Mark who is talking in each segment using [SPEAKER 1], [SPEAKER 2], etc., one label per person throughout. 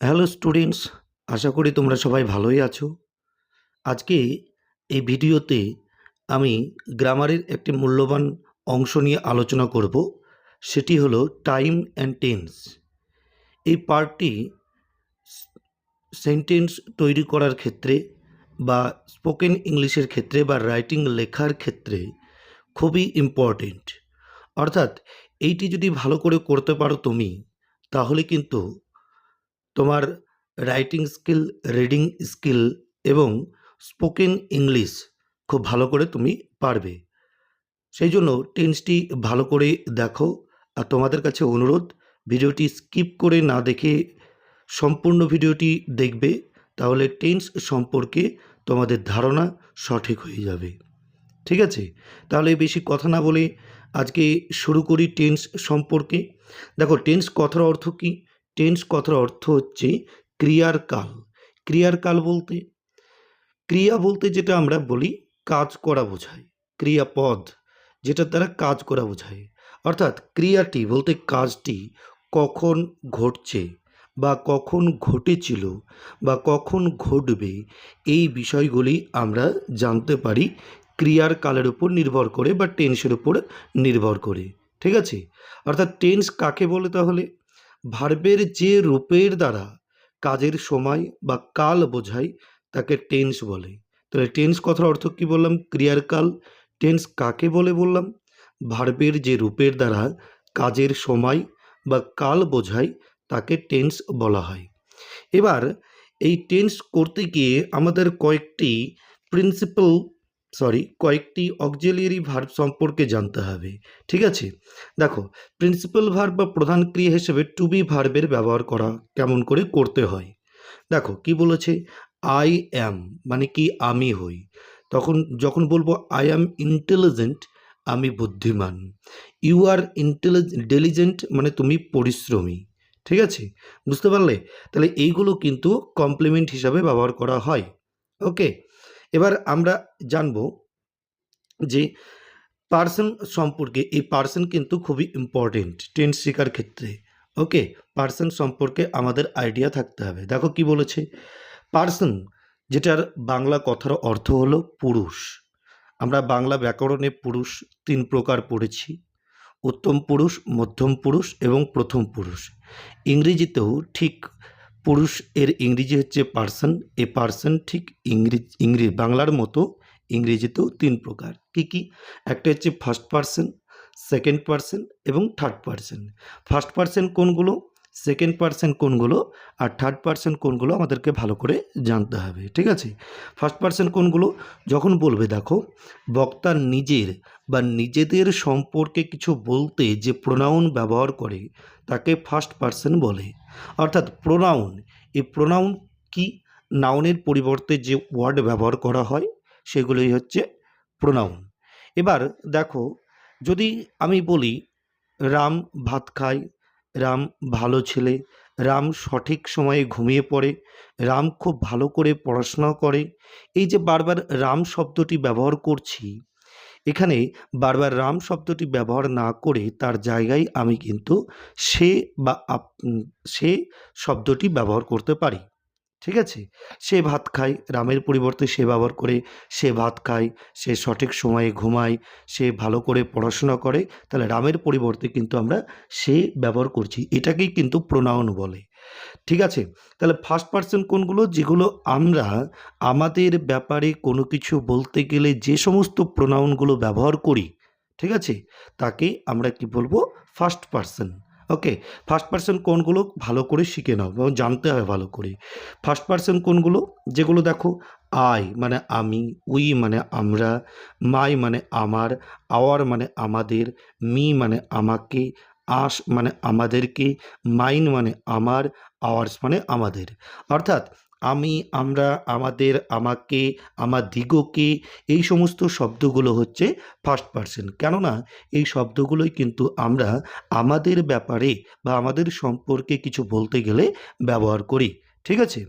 [SPEAKER 1] Hello students, আশা করি তোমরা সবাই ভালোই আছো। আজকে এই ভিডিওতে আমি গ্রামারের একটি মূল্যবান অংশ নিয়ে আলোচনা করব, সেটি হলো টাইম অ্যান্ড টেন্স। এই পার্টটি সেন্টেন্স তৈরি করার ক্ষেত্রে বা স্পোকেন ইংলিশের ক্ষেত্রে বা রাইটিং লেখার ক্ষেত্রে খুবই ইম্পর্টেন্ট। অর্থাৎ এইটি যদি ভালো করে করতে পারো তুমি, তাহলে কিন্তু তোমার রাইটিং স্কিল রিডিং স্কিল এবং স্পোকেন ইংলিশ খুব ভালো করে তুমি পারবে। সেই জন্য টেন্সটি ভালো করে দেখো। আর তোমাদের কাছে অনুরোধ, ভিডিওটি স্কিপ করে না দেখে সম্পূর্ণ ভিডিওটি দেখবে, তাহলে টেন্স সম্পর্কে তোমাদের ধারণা সঠিক হয়ে যাবে। ঠিক আছে? তাহলে বেশি কথা না বলে আজকে শুরু করি টেন্স সম্পর্কে। দেখো টেন্স কথার অর্থ কী? টেন্স কথার অর্থ হচ্ছে ক্রিয়ার কাল ক্রিয়ার কাল বলতে, ক্রিয়া বলতে যেটা আমরা বলি কাজ করা বোঝায়, ক্রিয়াপদ যেটার দ্বারা কাজ করা বোঝায়। অর্থাৎ ক্রিয়াটি বলতে কাজটি কখন ঘটছে বা কখন ঘটেছিল বা কখন ঘটবে, এই বিষয়গুলি আমরা জানতে পারি ক্রিয়ার কালের উপর নির্ভর করে বা টেন্সের উপর নির্ভর করে। ঠিক আছে? অর্থাৎ টেন্স কাকে বলে তাহলে? ভার্বের যে রূপের দ্বারা কাজের সময় বা কাল বোঝায়, তাকে টেন্স বলে। তাহলে টেন্স কথার অর্থ কী বললাম? ক্রিয়ার কাল টেন্স কাকে বলে বললাম? ভার্বের যে রূপের দ্বারা কাজের সময় বা কাল বোঝায়, তাকে টেন্স বলা হয়। এবার এই টেন্স করতে গিয়ে আমাদের কয়েকটি প্রিন্সিপাল সরি কয়েকটি অক্সিলিয়ারি ভার্ব সম্পর্কে জানতে হবে। ঠিক আছে? দেখো প্রিন্সিপাল ভার্ব বা প্রধান ক্রিয়া হিসেবে টু বি ভার্বের ব্যবহার করা কেমন করে করতে হয়। দেখো, কি বলেছে? আই অ্যাম মানে কি আমি হই। তখন যখন বলব আই অ্যাম ইন্টেলিজেন্ট আমি বুদ্ধিমান। ইউ আর ইন্টেলিজ ডেলিজেন্ট মানে তুমি পরিশ্রমী। ঠিক আছে? বুঝতে পারলে? তাহলে এইগুলো কিন্তু কমপ্লিমেন্ট হিসাবে ব্যবহার করা হয়। ওকে এবার আমরা জানব যে পার্সন সম্পর্কে, এই পার্সন কিন্তু খুবই ইম্পর্টেন্ট টেন্স শেখার ক্ষেত্রে। ওকে পার্সন সম্পর্কে আমাদের আইডিয়া থাকতে হবে। দেখো কি বলেছে? পার্সন যেটার বাংলা কথার অর্থ হলো পুরুষ। আমরা বাংলা ব্যাকরণে পুরুষ তিন প্রকার পড়েছি। উত্তম পুরুষ, মধ্যম পুরুষ এবং প্রথম পুরুষ। ইংরেজিতেও ঠিক পুরুষ এর ইংরেজি হচ্ছে পার্সন, এ পার্সন ঠিক ইংরেজ, ইংরেজি, বাংলার মতো ইংরেজিতেও তিন প্রকার। কি কি? একটা হচ্ছে ফার্স্ট পার্সন সেকেন্ড পার্সন এবং থার্ড পার্সন ফার্স্ট পার্সন কোনগুলো? সেকেন্ড পার্সন কোনগুলো আর থার্ড পার্সন কোনগুলো আমাদেরকে ভালো করে জানতে হবে, ঠিক আছে? ফার্স্ট পার্সন কোনগুলো? যখন বলবে, দেখো, বক্তা নিজের বা নিজেদের সম্পর্কে কিছু বলতে যে প্রোনাউন ব্যবহার করে, তাকে ফার্স্ট পার্সন বলে। অর্থাৎ প্রোনাউন এই প্রোনাউন কি? নাউনের পরিবর্তে যে ওয়ার্ড ব্যবহার করা হয়, সেগুলোই হচ্ছে প্রোনাউন এবার দেখো, যদি আমি বলি, রাম ভাত খায় রাম ভালো ছেলে। রাম সঠিক সময়ে ঘুমিয়ে পড়ে। রাম খুব ভালো করে পড়াশোনা করে। এই যে বারবার রাম শব্দটি ব্যবহার করছি, এখানে বারবার রাম শব্দটি ব্যবহার না করে তার জায়গায় আমি কিন্তু সে বা সে শব্দটি ব্যবহার করতে পারি। ঠিক আছে? সে ভাত খায়, রামের পরিবর্তে সে ব্যবহার করে, সে ভাত খায়, সে সঠিক সময়ে ঘুমায়, সে ভালো করে পড়াশোনা করে, তাহলে রামের পরিবর্তে কিন্তু আমরা সে ব্যবহার করছি। এটাকেই কিন্তু প্রোনাউন বলে। ঠিক আছে? তাহলে ফার্স্ট পার্সন কোনগুলো? যেগুলো আমরা আমাদের ব্যাপারে কোনো কিছু বলতে গেলে যে সমস্ত প্রোনাউনগুলো ব্যবহার করি, ঠিক আছে? তাকে আমরা কি বলব? First person okay first person কোনগুলো ভালো করে শিখে নাও এবং জানতে হয় ভালো করে। ফার্স্ট পার্সন কোনগুলো? যেগুলো দেখো আই মানে আমি উই মানে আমরা মাই মানে আমার আওয়ার মানে আমাদের মি মানে আমাকে আস মানে আমাদেরকে মাইন মানে আমার আওয়ার্স মানে আমাদের। অর্থাৎ আমি, আমরা, আমাদের, আমাকে আমার দিগকে এই সমস্ত শব্দগুলো হচ্ছে ফার্স্ট পার্সন কেননা এই শব্দগুলোই কিন্তু আমরা আমাদের ব্যাপারে বা আমাদের সম্পর্কে কিছু বলতে গেলে ব্যবহার করি। ঠিক আছে?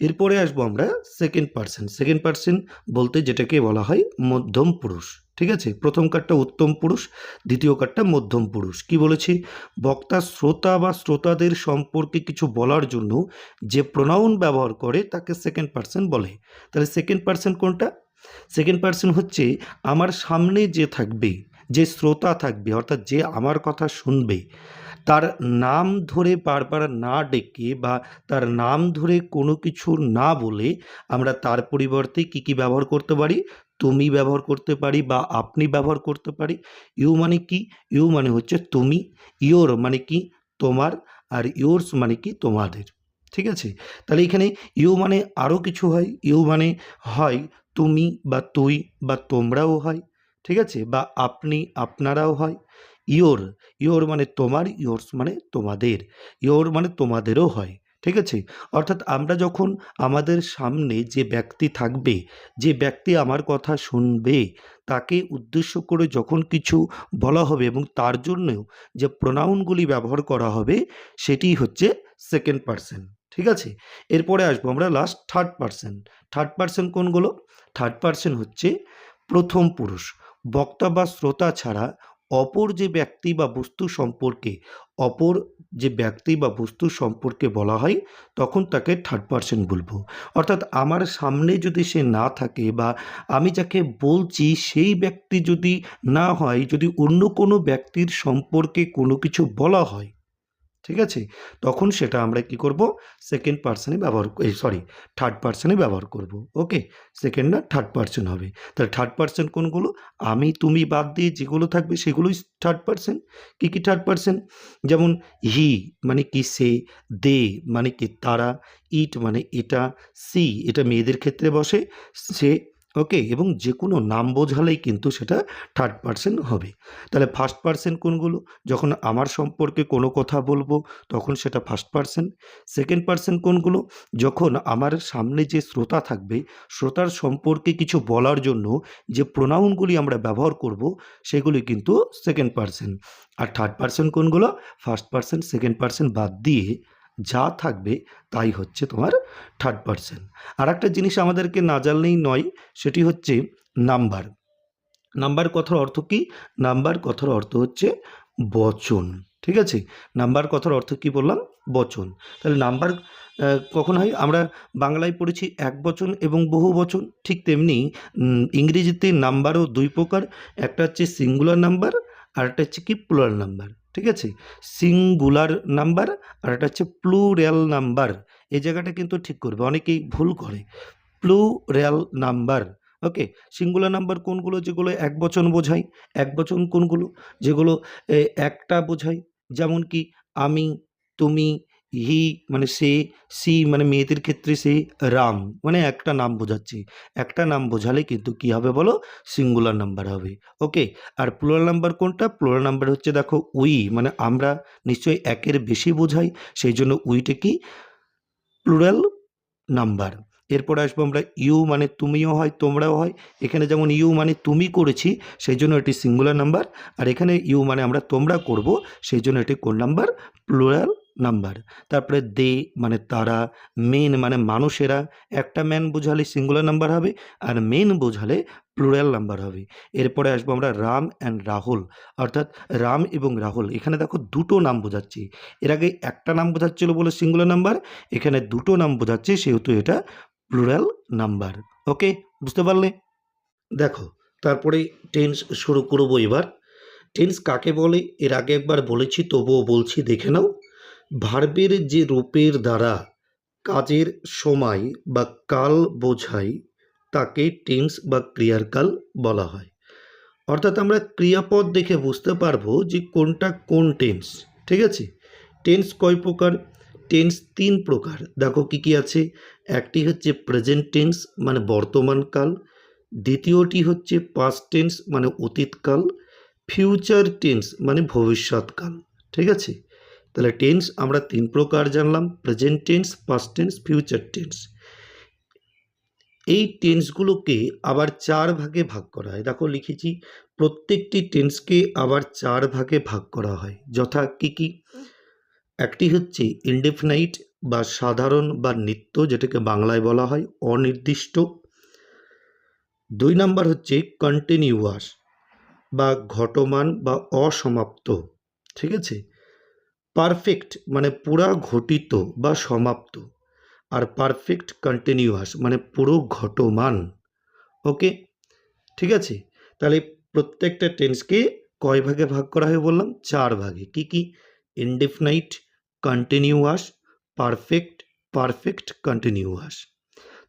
[SPEAKER 1] এরপরে আসব আমরা সেকেন্ড পার্সন সেকেন্ড পার্সন বলতে যেটাকে বলা হয় মধ্যম পুরুষ। ঠিক আছে? প্রথম কার্ডটা উত্তম পুরুষ, দ্বিতীয় কার্ডটা মধ্যম পুরুষ। কি বলেছি? বক্তা, শ্রোতা বা শ্রোতাদের সম্পর্কে কিছু বলার জন্য যে প্রোনাউন ব্যবহার করে তাকে সেকেন্ড পার্সন বলে। তাহলে সেকেন্ড পার্সন কোনটা? সেকেন্ড পার্সন হচ্ছে আমার সামনে যে থাকবে, যে শ্রোতা থাকবে, অর্থাৎ যে আমার কথা শুনবে, তার নাম ধরে বারবার না ডেকে বা তার নাম ধরে কোনো কিছু না বলে আমরা তার পরিবর্তে কি কি ব্যবহার করতে পারি? তুমি ব্যবহার করতে পারি বা আপনি ব্যবহার করতে পারি, ইউ মানে কি? ইউ মানে হচ্ছে তুমি, ইয়োর মানে কি? তোমার আর ইয়োর্স মানে কি? তোমাদের। ঠিক আছে? তাহলে এখানে ইউ মানে আরও কিছু হয়। ইউ মানে হয় তুমি বা তুই বা তোমরাও হয়। ঠিক আছে? বা আপনি আপনারাও হয়। ইয়োর ইয়োর মানে তোমার, ইয়োর্স মানে তোমাদের, ইয়োর মানে তোমাদেরও হয়। ঠিক আছে? অর্থাৎ আমরা যখন আমাদের সামনে যে ব্যক্তি থাকবে, যে ব্যক্তি আমার কথা শুনবে, তাকে উদ্দেশ্য করে যখন কিছু বলা হবে এবং তার জন্যও যে প্রোনাউনগুলি ব্যবহার করা হবে, সেটি হচ্ছে সেকেন্ড পার্সন ঠিক আছে? এরপরে আসব আমরা last third person third person কোনগুলো? থার্ড পার্সন হচ্ছে প্রথম পুরুষ, বক্তা বা শ্রোতা ছাড়া অপর যে ব্যক্তি বা বস্তু সম্পর্কে, অপর যে ব্যক্তি বা বস্তু সম্পর্কে বলা হয়, তখন তাকে থার্ড পার্সন বলব। অর্থাৎ আমার সামনে যদি সে না থাকে বা আমি যাকে বলছি, সেই ব্যক্তি যদি না হয়, যদি অন্য কোনো ব্যক্তির সম্পর্কে কোনো কিছু বলা হয় ঠিক আছে? তখন সেটা আমরা কি করব? সেকেন্ড পার্সনে ব্যবহার সরি থার্ড পার্সনে ব্যবহার করব ওকে সেকেন্ড না থার্ড পার্সন হবে। তাহলে থার্ড পার্সন কোনগুলো? আমি, তুমি বাদ দিয়ে যেগুলো থাকবে সেগুলোই থার্ড পার্সন কী কী থার্ড পার্সন যেমন হি মানে কি সে দে মানে কি তারা ইট মানে এটা সি এটা মেয়েদের ক্ষেত্রে বসে, সে ওকে এবং যে কোনো নাম বোঝালেই কিন্তু সেটা থার্ড পার্সন হবে। তাহলে ফার্স্ট পার্সন কোনগুলো? যখন আমার সম্পর্কে কোনো কথা বলব, তখন সেটা ফার্স্ট পার্সন সেকেন্ড পার্সন কোনগুলো? যখন আমার সামনে যে শ্রোতা থাকবে, শ্রোতার সম্পর্কে কিছু বলার জন্য যে প্রোনাউনগুলি আমরা ব্যবহার করব, সেগুলি কিন্তু সেকেন্ড পার্সন আর থার্ড পার্সন কোনগুলো? ফার্স্ট পার্সন সেকেন্ড পার্সন বাদ দিয়ে যা থাকবে তাই হচ্ছে তোমার থার্ড পার্সন আর একটা জিনিস আমাদেরকে না জানলেই নয়, সেটি হচ্ছে নাম্বার নাম্বার কথার অর্থ কি? নাম্বার কথার অর্থ হচ্ছে বচন। ঠিক আছে? নাম্বার কথার অর্থ কি বললাম? বচন। তাহলে নাম্বার কখন হয়? আমরা বাংলায় পড়েছি এক বচন এবং বহু বচন। ঠিক তেমনি ইংরেজিতে নাম্বারও দুই প্রকার। একটা হচ্ছে সিঙ্গুলার নাম্বার আর একটা হচ্ছে কি প্লুরাল নাম্বার ঠিক আছে? সিঙ্গুলার নাম্বার আর এটা হচ্ছে প্লুরাল নাম্বার এই জায়গাটা কিন্তু ঠিক করবে, অনেকেই ভুল করে। Plural number okay singular number কোনগুলো যেগুলো এক বচন বোঝায়, এক বচন কোনগুলো? যেগুলো একটা বোঝায়। যেমন কি, আমি, তুমি হি মানে সে, সি মানে মেয়েদের ক্ষেত্রে সে রাম। মানে একটা নাম বোঝাচ্ছে। একটা নাম বোঝালে কিন্তু কি হবে বলো? সিঙ্গুলার নাম্বার হবে। ওকে? আর প্লুরাল নাম্বার কোনটা? প্লুরাল নাম্বার হচ্ছে দেখো উই। মানে আমরা নিশ্চয়ই একের বেশি বোঝাই, সেই জন্য উইটা কি? প্লুরাল নাম্বার এরপরে আসব আমরা ইউ মানে তুমিও হয়, তোমরাও হয়। এখানে যেমন ইউ মানে তুমি করেছি, সেই জন্য এটি সিঙ্গুলার নাম্বার আর এখানে ইউ মানে আমরা তোমরা করব, সেই জন্য এটি কোন নাম্বার প্লুরাল নাম্বার। তারপরে দে মানে তারা মেন মানে মানুষেরা, একটা ম্যান বোঝালে সিঙ্গুলার নাম্বার হবে আর মেন বোঝালে প্লুরাল নাম্বার হবে। এরপরে আসব আমরা রাম অ্যান্ড রাহুল। অর্থাৎ রাম এবং রাহুল, এখানে দেখো দুটো নাম বোঝাচ্ছি। এর আগে একটা নাম বোঝাচ্ছিল বলে সিঙ্গুলার নাম্বার এখানে দুটো নাম বোঝাচ্ছে সেহেতু এটা প্লুরাল নাম্বার ওকে বুঝতে পারলে? দেখো, তারপরে টেন্স শুরু করব এবার। টেন্স কাকে বলে? এর আগে একবার বলেছি, তবুও বলছি, দেখে নাও। ভার্বের যে রূপের দ্বারা কাজের সময় বা কাল বোঝায় তাকে টেন্স বা ক্রিয়ার কাল বলা হয়। অর্থাৎ আমরা ক্রিয়াপদ দেখে বুঝতে পারব যে কোনটা কোন টেন্স, ঠিক আছে? টেন্স কয় প্রকার? টেন্স তিন প্রকার। দেখো কি কি আছে? একটি হচ্ছে প্রেজেন্ট টেন্স মানে বর্তমানকাল দ্বিতীয়টি হচ্ছে পাস্ট টেন্স মানে অতীতকাল ফিউচার টেন্স মানে ভবিষ্যৎকাল ঠিক আছে? তাহলে টেন্স আমরা তিন প্রকার জানলাম present tense past tense future tense এই টেন্সগুলোকে আবার চার ভাগে ভাগ করা হয়। দেখো লিখেছি, প্রত্যেকটি টেন্সকে আবার চার ভাগে ভাগ করা হয়। যথা কি কি? একটি হচ্ছে ইনডেফিনাইট বা সাধারণ বা নিত্য, যেটাকে বাংলায় বলা হয় অনির্দিষ্ট। দুই নাম্বার হচ্ছে কন্টিনিউয়াস বা ঘটমান বা অসমাপ্ত। ঠিক আছে? পারফেক্ট মানে পুরা ঘটিত বা সমাপ্ত আর পারফেক্ট কন্টিনিউয়াস মানে পুরো ঘটমান। ওকে ঠিক আছে? তাহলে প্রত্যেকটা টেন্সকে কয় ভাগে ভাগ করা হয় বললাম? চার ভাগে। কি কি? Indefinite continuous perfect perfect continuous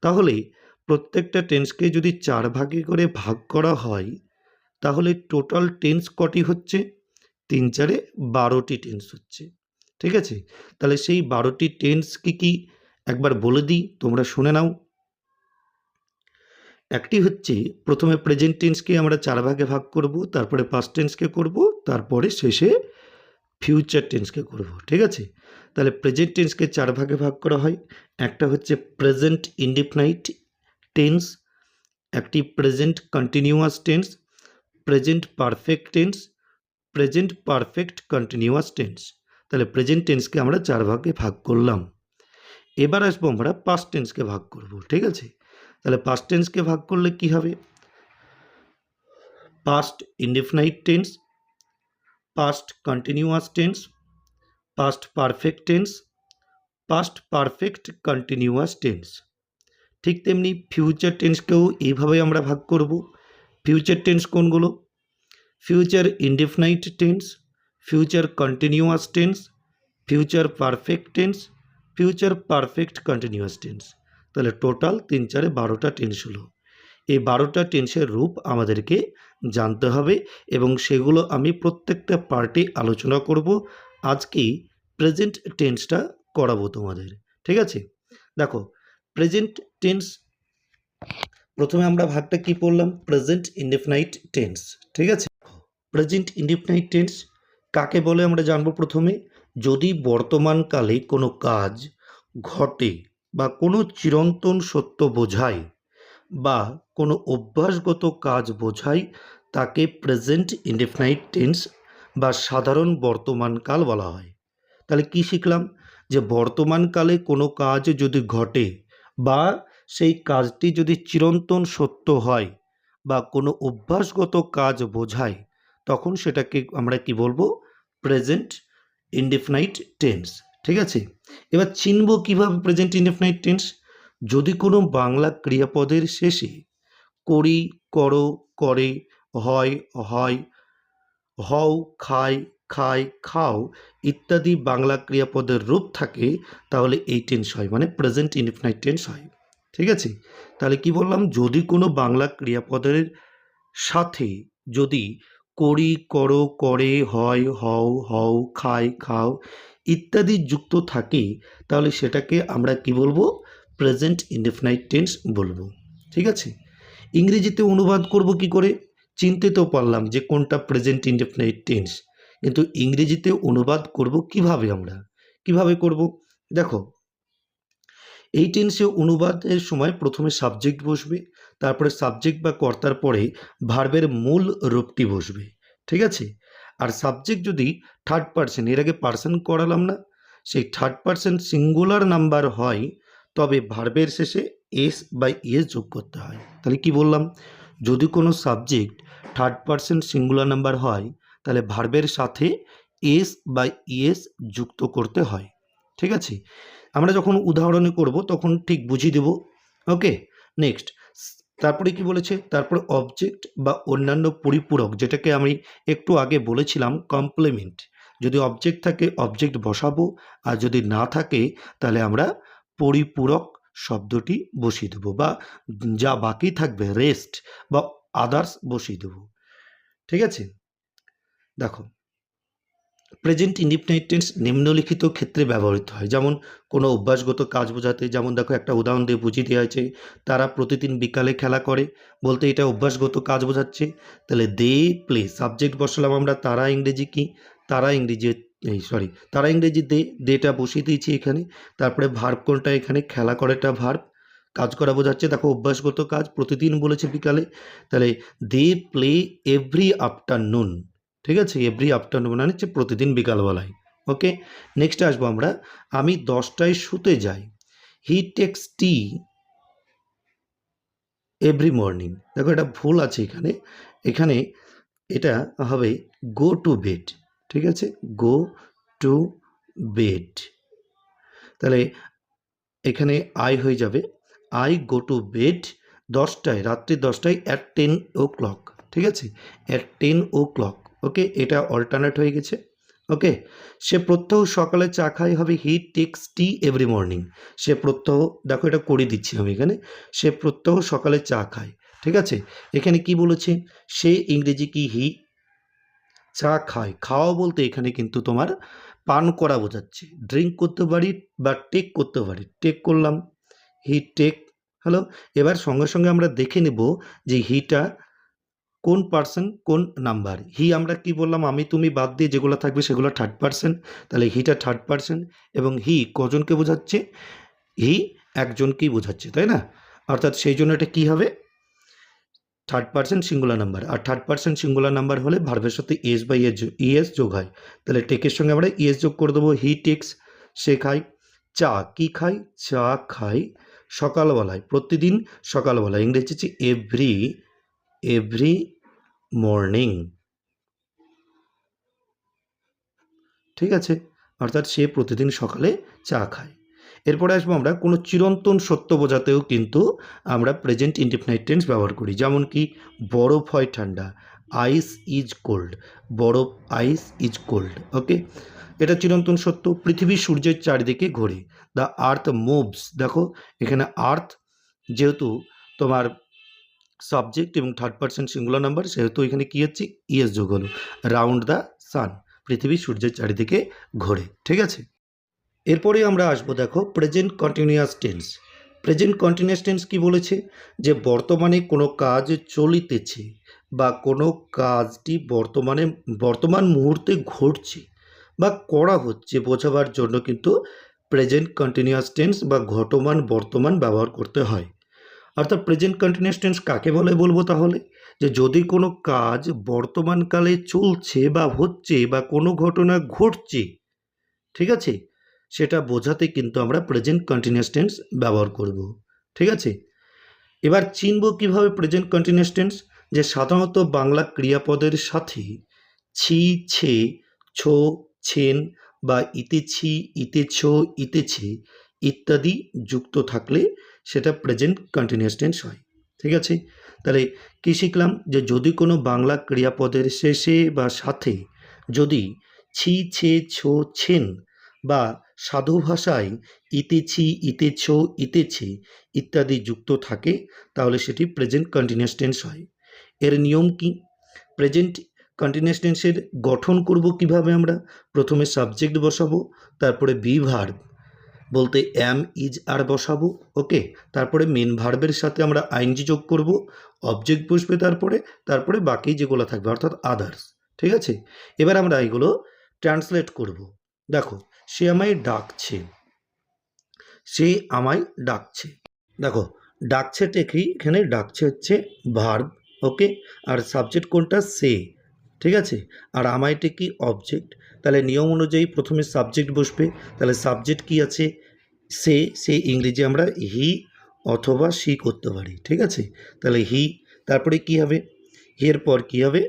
[SPEAKER 1] তাহলে প্রত্যেকটা টেন্সকে যদি চার ভাগে করে ভাগ করা হয়, তাহলে টোটাল টেন্স কটি হচ্ছে? তিন চারে বারোটি টেন্স হচ্ছে, ঠিক আছে? তাহলে সেই বারোটি টেন্স কি কি একবার বলে দিই? তোমরা শুনে নাও। একটি হচ্ছে প্রথমে প্রেজেন্ট টেন্সকে আমরা চার ভাগে ভাগ করব, তারপরে পাস্ট টেন্সকে করব, তারপরে শেষে ফিউচার টেন্সকে করব, ঠিক আছে? তাহলে প্রেজেন্ট টেন্সকে চার ভাগে ভাগ করা হয়। একটা হচ্ছে প্রেজেন্ট ইনডিফিনাইট টেন্স একটি present continuous tense present perfect tense present perfect continuous tense তাহলে প্রেজেন্ট টেন্সকে আমরা চার ভাগে ভাগ করলাম। এবার আসব আমরা পাস্ট টেন্সকে ভাগ করব, ঠিক আছে? তাহলে পাস্ট টেন্সকে ভাগ করলে কি হবে? Past indefinite tense past continuous tense past perfect tense past perfect continuous tense ঠিক তেমনি ফিউচার টেন্সকেও এইভাবে আমরা ভাগ করব। ফিউচার টেন্স কোনগুলো? Future indefinite tense future continuous tense future perfect tense future perfect continuous tense তাহলে টোটাল তিন চারে বারোটা টেন্স হলো। এই বারোটা টেন্সের রূপ আমাদেরকে জানতে হবে এবং সেগুলো আমি প্রত্যেকটা পার্টে আলোচনা করব। আজকেই প্রেজেন্ট টেন্সটা করাবো তোমাদের। ঠিক আছে? দেখো প্রেজেন্ট টেন্স প্রথমে আমরা ভাগটা কি পড়লাম? প্রেজেন্ট ইনডিফিনাইট টেন্স ঠিক আছে? প্রেজেন্ট ইনডিফিনাইট টেন্স কাকে বলে আমরা জানব প্রথমে? যদি বর্তমানকালে কোনো কাজ ঘটে বা কোনো চিরন্তন সত্য বোঝায় বা কোনো অভ্যাসগত কাজ বোঝায়, তাকে প্রেজেন্ট ইনডিফিনাইট টেন্স বা সাধারণ বর্তমানকাল বলা হয়। তাহলে কি শিখলাম? যে বর্তমানকালে কোনো কাজ যদি ঘটে বা সেই কাজটি যদি চিরন্তন সত্য হয় বা কোনো অভ্যাসগত কাজ বোঝায় তখন সেটাকে আমরা কি বলব? প্রেজেন্ট ইনডিফিনাইট টেন্স ঠিক আছে? এবার চিনব কীভাবে প্রেজেন্ট ইনডিফিনাইট টেন্স যদি কোনো বাংলা ক্রিয়াপদের শেষে করি, করো, করে, হয় হয়, হও খায় খায় খাও ইত্যাদি বাংলা ক্রিয়াপদের রূপ থাকে, তাহলে এই টেন্স হয় মানে প্রেজেন্ট ইনডিফিনাইট টেন্স হয়, ঠিক আছে? তাহলে কি বললাম? যদি কোনো বাংলা ক্রিয়াপদের সাথে যদি করি করো করে হয়, হও হও, খায়, খাও ইত্যাদি যুক্ত থাকে, তাহলে সেটাকে আমরা কি বলব? প্রেজেন্ট ইনডিফিনাইট টেন্স বলব। ঠিক আছে? ইংরেজিতে অনুবাদ করব কি করে? চিনতে তো পারলাম যে কোনটা প্রেজেন্ট ইনডিফিনাইট টেন্স কিন্তু ইংরেজিতে অনুবাদ করব কীভাবে আমরা? কীভাবে করব? দেখো এই টেন্সে অনুবাদের সময় প্রথমে সাবজেক্ট বসবে, তারপরে সাবজেক্ট বা কর্তার পরে ভার্বের মূল রূপটি বসবে, ঠিক আছে? আর সাবজেক্ট যদি থার্ড পার্সন এর আগে পার্সন করালাম না, সেই থার্ড পার্সন সিঙ্গুলার নাম্বার হয়, তবে ভার্বের শেষে এস বাই ইএস যোগ করতে হয়। তাহলে কি বললাম? যদি কোনো subject third person singular number হয়, তাহলে ভার্বের সাথে এস বাই ইএস যুক্ত করতে হয়, ঠিক আছে? আমরা যখন উদাহরণে করব, তখন ঠিক বুঝিয়ে দেব। ওকে? নেক্সট তারপরে কি বলেছে? তারপরে অবজেক্ট বা অন্যান্য পরিপূরক, যেটাকে আমি একটু আগে বলেছিলাম কমপ্লিমেন্ট যদি অবজেক্ট থাকে অবজেক্ট বসাবো, আর যদি না থাকে, তাহলে আমরা পরিপূরক শব্দটি বসিয়ে দেবো, বা যা বাকি থাকবে রেস্ট বা আদার্স বসিয়ে দেবো। ঠিক আছে? দেখো প্রেজেন্ট ইনডিফিনাইট টেন্স নিম্নলিখিত ক্ষেত্রে ব্যবহৃত হয়। যেমন, কোনো অভ্যাসগত কাজ বোঝাতে, যেমন দেখো একটা উদাহরণ দিয়ে বুঝিয়ে দেওয়া হয়েছে, তারা প্রতিদিন বিকালে খেলা করে, বলতে এটা অভ্যাসগত কাজ বোঝাচ্ছে, তাহলে দে প্লে সাবজেক্ট বসালাম আমরা, তারা ইংরেজি কি? তারা ইংরেজি, এই সরি তারা ইংরেজি দে, দেটা বসিয়ে দিয়েছি এখানে, তারপরে ভার্ব কোনটা এখানে? খেলা করাটা ভার্ব কাজ করা বোঝাচ্ছে, দেখো অভ্যাসগত কাজ, প্রতিদিন বলেছে বিকালে, তাহলে দে প্লে এভরি আফটারনুন ঠিক আছে? এভরি আফটারনুন মানে হচ্ছে প্রতিদিন বিকালবেলায়। ওকে নেক্সট আসব আমরা। আমি দশটায় শুতে যাই। He takes tea every morning দেখো, এটা ভুল আছে এখানে। এখানে এটা হবে গো টু বেড ঠিক আছে? গো টু বেড তাহলে এখানে আই হয়ে যাবে। আই গো টু বেড দশটায়, রাত্রি দশটায় অ্যাট টেন ও ক্লক ঠিক আছে? At ten o'clock okay, এটা অল্টারনেট হয়ে গেছে। ওকে, সে প্রত্যহ সকালে চা খাই হবে he takes tea every morning সে প্রত্যহ, দেখো এটা করে দিচ্ছি আমি এখানে, সে প্রত্যহ সকালে চা খায়, ঠিক আছে? এখানে কি বলেছে? সে ইংরেজি কি হি চা খায়। খাওয়া বলতে এখানে কিন্তু তোমার পান করা বোঝাচ্ছে। ড্রিঙ্ক করতে পারি বা টেক করতে পারি। টেক করলাম হি টেক হ্যালো এবার সঙ্গে সঙ্গে আমরা দেখে নেব যে হিটা কোন পার্সন কোন নাম্বার হি আমরা কি বললাম? আমি, তুমি বাদ দিয়ে যেগুলো থাকবে সেগুলো থার্ড পার্সন তাহলে হিটা থার্ড পার্সন এবং হি কজনকে বোঝাচ্ছে? হি একজনকেই বোঝাচ্ছে, তাই না? অর্থাৎ সেই জন্য এটা কী হবে? থার্ড পার্সন সিঙ্গুলার নাম্বার আর থার্ড পার্সন সিঙ্গুলার নাম্বার হলে ভার্বের সাথে এস বা ইএস ইএস যোগ হয়। তাহলে টেকের সঙ্গে আমরা ইএস যোগ করে দেবো। হি টেক্স সে খায়, চা। কি খায়? চা খায় সকালবেলায়। প্রতিদিন সকালবেলায়। ইংরেজি হচ্ছে এভরি এভরি মর্নিং। ঠিক আছে, অর্থাৎ সে প্রতিদিন সকালে চা খায়। এরপরে আসব আমরা কোনো চিরন্তন সত্য বোঝাতেও কিন্তু আমরা প্রেজেন্ট ইন্ডিফিনাইট টেন্স ব্যবহার করি। যেমন কি, বরফ হয় ঠান্ডা আইস ইজ কোল্ড বরফ আইস ইজ কোল্ড ওকে এটা চিরন্তন সত্য, পৃথিবী সূর্যের চারিদিকে ঘোরে। দ্য আর্থ মুভস দেখো, এখানে আর্থ যেহেতু তোমার সাবজেক্ট এবং থার্ড পার্সেন্ট সিঙ্গুলার নাম্বার সেহেতু এখানে কী হচ্ছে? ইএস যোগ হলো। রাউন্ড দ্য সান পৃথিবী সূর্যের চারিদিকে ঘোরে, ঠিক আছে? এরপরে আমরা আসব দেখো present continuous tense present continuous tense কি বলেছে? যে বর্তমানে কোনো কাজ চলিতেছে বা কোনো কাজটি বর্তমানে, বর্তমান মুহূর্তে ঘটছে বা করা হচ্ছে বোঝাবার জন্য কিন্তু প্রেজেন্ট কন্টিনিউয়াস টেন্স বা ঘটমান, বর্তমান ব্যবহার করতে হয়। অর্থাৎ প্রেজেন্ট কন্টিনিউয়াস টেন্স কাকে বলে বলব তাহলে? যে যদি কোনো কাজ বর্তমানকালে চলছে বা হচ্ছে বা কোনো ঘটনা ঘটছে, ঠিক আছে? সেটা বোঝাতে কিন্তু আমরা প্রেজেন্ট কন্টিনিউয়াস টেন্স ব্যবহার করব, ঠিক আছে? এবার চিনব কীভাবে প্রেজেন্ট কন্টিনিউয়াস টেন্স যে সাধারণত বাংলা ক্রিয়াপদের সাথে ছি, ছে, ছো, ছেন বা ইতে ছি ইতেছি ইতেছ ইতেছে ইত্যাদি যুক্ত থাকলে সেটা প্রেজেন্ট কন্টিনিউয়াস টেন্স হয়। ঠিক আছে? তাহলে কী শিখলাম? যে যদি কোনো বাংলা ক্রিয়াপদের শেষে বা সাথে যদি ছি ছে ছো ছেন বা সাধু ভাষায় ইতেছি ইতেছ ইতেছে ইত্যাদি যুক্ত থাকে, তাহলে সেটি প্রেজেন্ট কন্টিনিউয়াস টেন্স হয়। এর নিয়ম কি? প্রেজেন্ট কন্টিনিউয়াস টেন্সের গঠন করব কীভাবে আমরা? প্রথমে সাবজেক্ট বসাবো, তারপরে বি ভার্ব বলতে অ্যাম ইজ আর বসাবো ওকে তারপরে মেন ভার্বের সাথে আমরা আইনজি যোগ করব অবজেক্ট বসবে তারপরে তারপরে বাকি যেগুলো থাকবে, অর্থাৎ আদার্স ঠিক আছে? এবার আমরা এগুলো ট্রান্সলেট করব। দেখো, সে আমায় ডাকছে, সে আমায় ডাকছে। দেখো ডাকছেটা কি এখানে ডাকছে হচ্ছে ভার্ব ওকে আর সাবজেক্ট কোনটা? সে, ঠিক আছে? আর আমাইটা কি অবজেক্ট তাহলে নিয়ম অনুযায়ী প্রথমে সাবজেক্ট বসবে, তাহলে সাবজেক্ট কি আছে? সে সে ইংরেজি আমরা হি অথবা সি করতে পারি, ঠিক আছে? তাহলে হি, তারপরে কি হবে? এর পর কি হবে?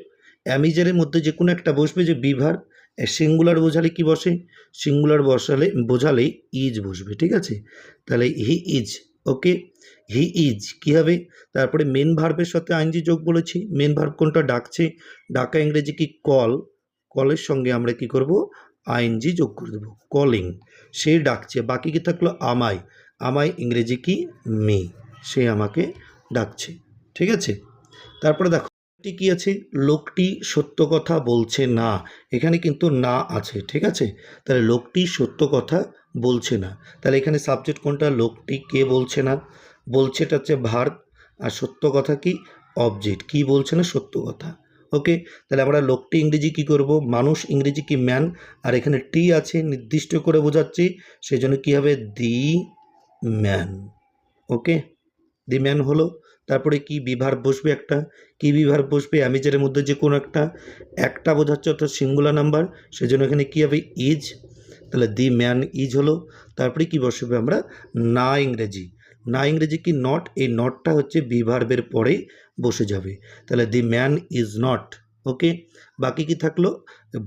[SPEAKER 1] অ্যামিজারের মধ্যে যে কোনো একটা বসবে যে বিভার সিঙ্গুলার বোঝালে কি বসে? সিঙ্গুলার বসালে, বোঝালে ইজ বসবে, ঠিক আছে? তাহলে he is, okay? He is, কী হবে? তারপরে মেন ভার্বের সাথে আইনজি যোগ বলেছি, মেন ভার্ব কোনটা ডাকছে? ডাকা ইংরেজি কি কল? কলের সঙ্গে আমরা কি করব? আইনজি যোগ করে দেবো। কলিং, সে ডাকছে, বাকি কি থাকল? আমায়। আমায় ইংরেজি কি? মি। সে আমাকে ডাকছে। ঠিক আছে? তারপরে দেখো কি আছে? লোকটি সত্য কথা বলছে না। এখানে কিন্তু না আছে। ঠিক আছে? তাহলে লোকটি সত্য কথা বলছে না। তাহলে এখানে সাবজেক্ট কোনটা? লোকটি কে বলছে না? বলছে এটা হচ্ছে ভার্ব। আর সত্য কথা কি? অবজেক্ট কি বলছে না? সত্য কথা। ওকে তাহলে আমরা লোকটি ইংরেজি কি করব? মানুষ ইংরেজি কি ম্যান আর এখানে টি আছে, নির্দিষ্ট করে বোঝাচ্ছি। সেই জন্য কী হবে? The man. Okay the man হলো, তারপরে কি বিভার বসবে একটা? কি বিভার বসবে? অ্যামিজারের মধ্যে যে কোনো একটা। একটা বোঝাচ্ছে অর্থাৎ সিঙ্গুলার নাম্বার সেজন্য এখানে কী হবে? ইজ তাহলে দি ম্যান ইজ হলো, তারপরে কি বসবে আমরা? না ইংরেজি। না ইংরেজি কি নট এই নটটা হচ্ছে বিভার্বের পরেই বসে যাবে। তাহলে the man is not okay বাকি কি থাকল?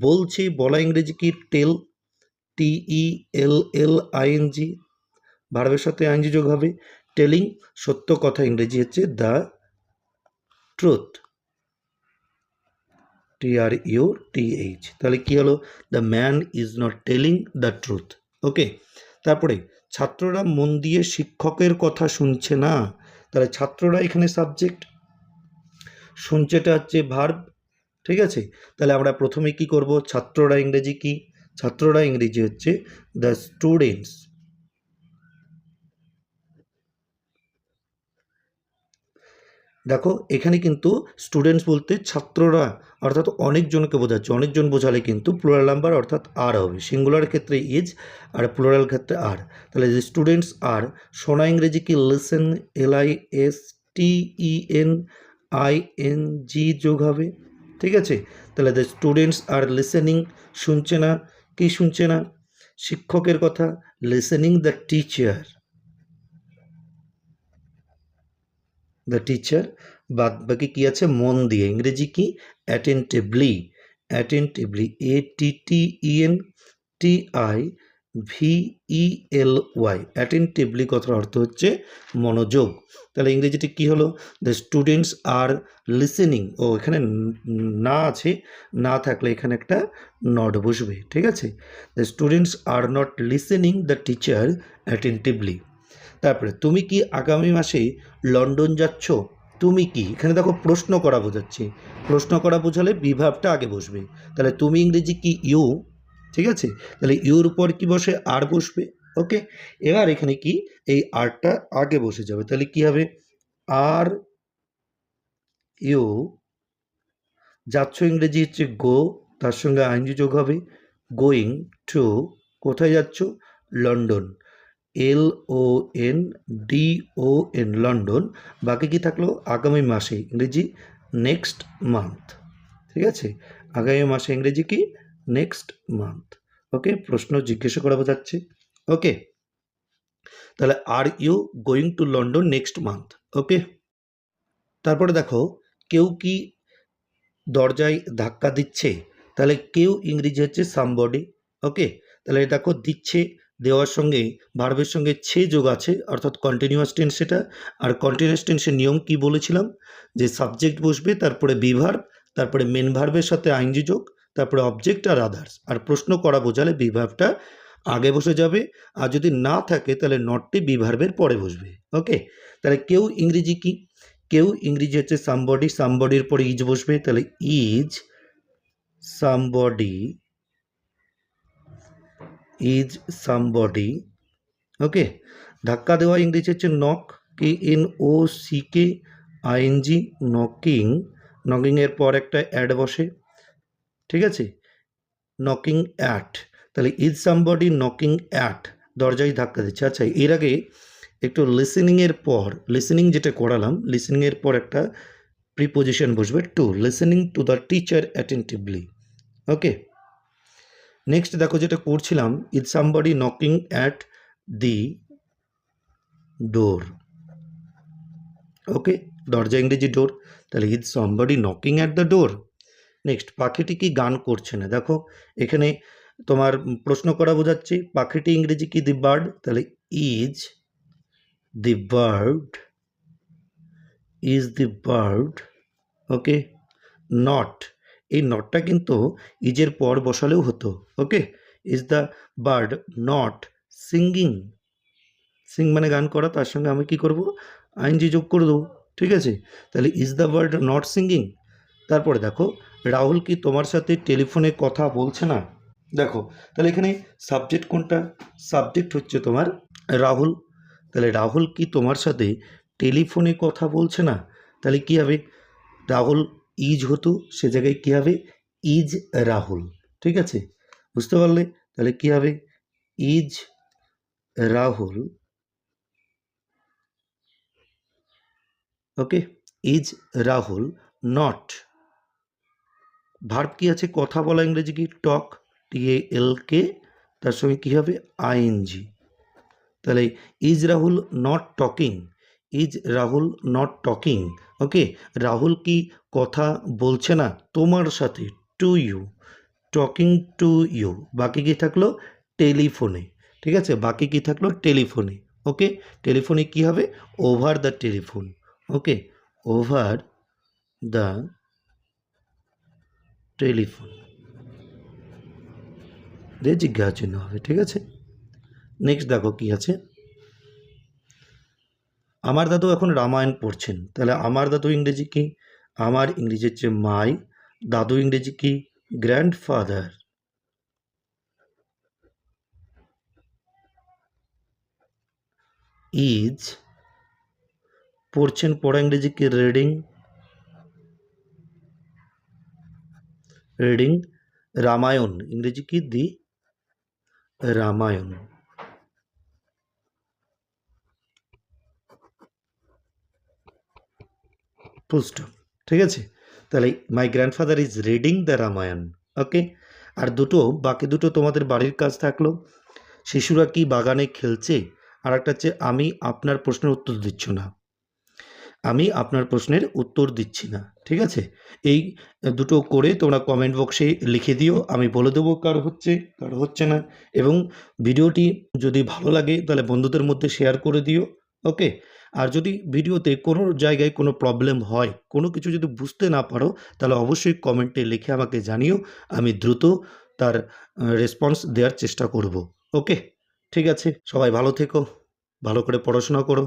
[SPEAKER 1] বলছি, বলা ইংরেজি কি? টেল টিই এল এল আইএনজি ভার্বের সাথে আইনজি যোগ হবে। টেলিং, সত্য কথা ইংরেজি হচ্ছে the truth T R U T H তাহলে কি হলো? The man is not telling the truth okay তারপরে, ছাত্ররা মন দিয়ে শিক্ষকের কথা শুনছে না। তাহলে ছাত্ররা এখানে সাবজেক্ট শুনছেটা হচ্ছে ভার্ব, ঠিক আছে? তাহলে আমরা প্রথমে কি করব? ছাত্ররা ইংরেজি কি? ছাত্ররা ইংরেজি হচ্ছে দ্য স্টুডেন্টস দেখো, এখানে কিন্তু স্টুডেন্টস বলতে ছাত্ররা, অর্থাৎ অনেকজনকে বোঝাচ্ছে। অনেকজন বোঝালে কিন্তু প্লোরাল নাম্বার অর্থাৎ আর হবে। সিঙ্গুলার ক্ষেত্রে ইজ আর প্লোরাল ক্ষেত্রে আর তাহলে যে স্টুডেন্টস আর সোনা ইংরেজি কি? Listen L I S T E N I N G যোগ হবে, ঠিক আছে? তাহলে দ্য স্টুডেন্টস আর লিসেনিং শুনছে না? কি শুনছে না? শিক্ষকের কথা listening the teacher the teacher বাদ বাকি কী আছে? মন দিয়ে। ইংরেজি কি? Attentively attentively A T T E N T I V E L Y attentively কথার অর্থ হচ্ছে মনোযোগ। তাহলে ইংরেজিটি কি হলো? দ্য স্টুডেন্টস আর লিসেনিং ও, এখানে না আছে, না থাকলে এখানে একটা নট বসবে, ঠিক আছে? The students are not listening the teacher attentively তারপরে, তুমি কি আগামী মাসে লন্ডন যাচ্ছ? তুমি কি? এখানে দেখো প্রশ্ন করা বোঝাচ্ছে। প্রশ্ন করা বোঝালে বিভাবটা আগে বসবে। তাহলে তুমি ইংরেজি কি? ইউ ঠিক আছে? তাহলে ইউর উপর কি বসে আর বসবে? ওকে এবার এখানে কি? এই আরটা আগে বসে যাবে। তাহলে কি হবে? আর ইউ যাচ্ছ ইংরেজি হচ্ছে গো তার সঙ্গে আইনজি যোগ হবে। গোয়িং টু কোথায় যাচ্ছ? London L O N D O N London বাকি কি থাকল? আগামী মাসে ইংরেজি নেক্সট মান্থ ঠিক আছে? আগামী মাসে ইংরেজি কি? Next month. ওকে, প্রশ্ন জিজ্ঞাসা করা বোঝাচ্ছে। ওকে, তাহলে are you going to London next month? Okay, তারপরে দেখো, কেউ কি দরজায় ধাক্কা দিচ্ছে? তাহলে কেউ ইংরেজি হচ্ছে সামবডি ওকে, তাহলে দেখো দিচ্ছে দেওয়ার সঙ্গে ভার্বের সঙ্গে ছে যোগ আছে, অর্থাৎ কন্টিনিউয়াস টেন্স সেটা, আর কন্টিনিউয়াস টেন্সের নিয়ম কি বলেছিলাম? যে সাবজেক্ট বসবে, তারপরে বিভার্ব তারপরে মেন ভার্বের সাথে আইনজি যোগ তারপরে অবজেক্ট আর আদার্স আর প্রশ্ন করা বোঝালে বিভার্বটা আগে বসে যাবে, আর যদি না থাকে তাহলে নটটি বিভার্বের পরে বসবে ওকে তাহলে কেউ ইংরেজি কি? কেউ ইংরেজি হচ্ছে সামবডি সামবডির পরে ইজ বসবে, তাহলে ইজ সামবডি ইজ সামবডি ওকে ধাক্কা দেওয়া ইংরেজি হচ্ছে knock K N O C K I N G knocking নকিংয়ের পর একটা অ্যাড বসে ঠিক আছে? নকিং অ্যাট তাহলে ইজ সামবডি নকিং অ্যাট দরজায় ধাক্কা দিচ্ছে। আচ্ছা এর আগে একটু লিসেনিংয়ের পর লিসেনিং যেটা করালাম লিসেনিংয়ের পর একটা প্রিপোজিশন বসবে to listening to the teacher attentively okay next দেখো যেটা করছিলাম is somebody knocking at the door okay দরজা ইংরেজি ডোর তাহলে is somebody knocking at the door next পাখিটি কি গান করছে না? দেখো, এখানে তোমার প্রশ্ন করা বোঝাচ্ছে, পাখিটি ইংরেজি কি দি বার্ড তাহলে is the bird is the bird okay not এই নটটা কিন্তু ইজের পর বসালেও হতো okay is the bird not singing sing মানে গান করা, তার সঙ্গে আমি কি করব? আইনজি যোগ করে দেবো, ঠিক আছে? তাহলে is the bird not singing তারপরে দেখো, রাহুল কি তোমার সাথে টেলিফোনে কথা বলছে না? দেখো, তাহলে এখানে সাবজেক্ট কোনটা? সাবজেক্ট হচ্ছে তোমার রাহুল। তাহলে রাহুল কি তোমার সাথে টেলিফোনে কথা বলছে না? তাহলে কি হবে? রাহুল ইজ হতো, সে জায়গায় কী হবে? ইজ রাহুল। ঠিক আছে? বুঝতে পারলে? তাহলে কী হবে? Is Rahul. Okay is Rahul not verb কি আছে? কথা বলা ইংরেজি কি? টক টি এল কে তার সঙ্গে কী হবে? আইএনজি তাহলে is Rahul not talking is Rahul not talking okay Rahul কি কথা বলছে না? তোমার সাথে to you talking to you বাকি কি থাকল? টেলিফোনে ঠিক আছে? বাকি কি থাকল? টেলিফোনে ওকে টেলিফোনে কি হবে? Over the telephone okay over the telephone. দিয়ে জিজ্ঞাসা চিহ্ন হবে, ঠিক আছে? নেক্সট দেখো কি আছে। আমার দাদু এখন রামায়ণ পড়ছেন। তাহলে আমার দাদু ইংরেজি কি? আমার ইংরেজি হচ্ছে মাই, দাদু ইংরেজি কি? গ্র্যান্ডফাদার ইজ পড়ছেন পড়া ইংরেজি কি? রিডিং রিডিং রামায়ণ, ইংরেজি কি? দি রামায়ণ। ফুল ঠিক আছে? তাহলে my grandfather is reading the Ramayana okay আর দুটো, বাকি দুটো তোমাদের বাড়ির কাজ থাকল। শিশুরা কি বাগানে খেলছে? আর একটা হচ্ছে, আমি আপনার প্রশ্নের উত্তর দিচ্ছ না। আমি আপনার প্রশ্নের উত্তর দিচ্ছি না, ঠিক আছে? এই দুটো করে তোমরা কমেন্ট বক্সে লিখে দিও, আমি বলে দেবো কার হচ্ছে কার হচ্ছে না। এবং ভিডিওটি যদি ভালো লাগে, তাহলে বন্ধুদের মধ্যে শেয়ার করে দিও ওকে আর যদি ভিডিওতে কোনো জায়গায় কোনো প্রবলেম হয়, কোনো কিছু যদি বুঝতে না পারো, তাহলে অবশ্যই কমেন্টে লিখে আমাকে জানিও, আমি দ্রুত তার রেসপন্স দেওয়ার চেষ্টা করব ওকে ঠিক আছে? সবাই ভালো থেকো, ভালো করে পড়াশোনা করো।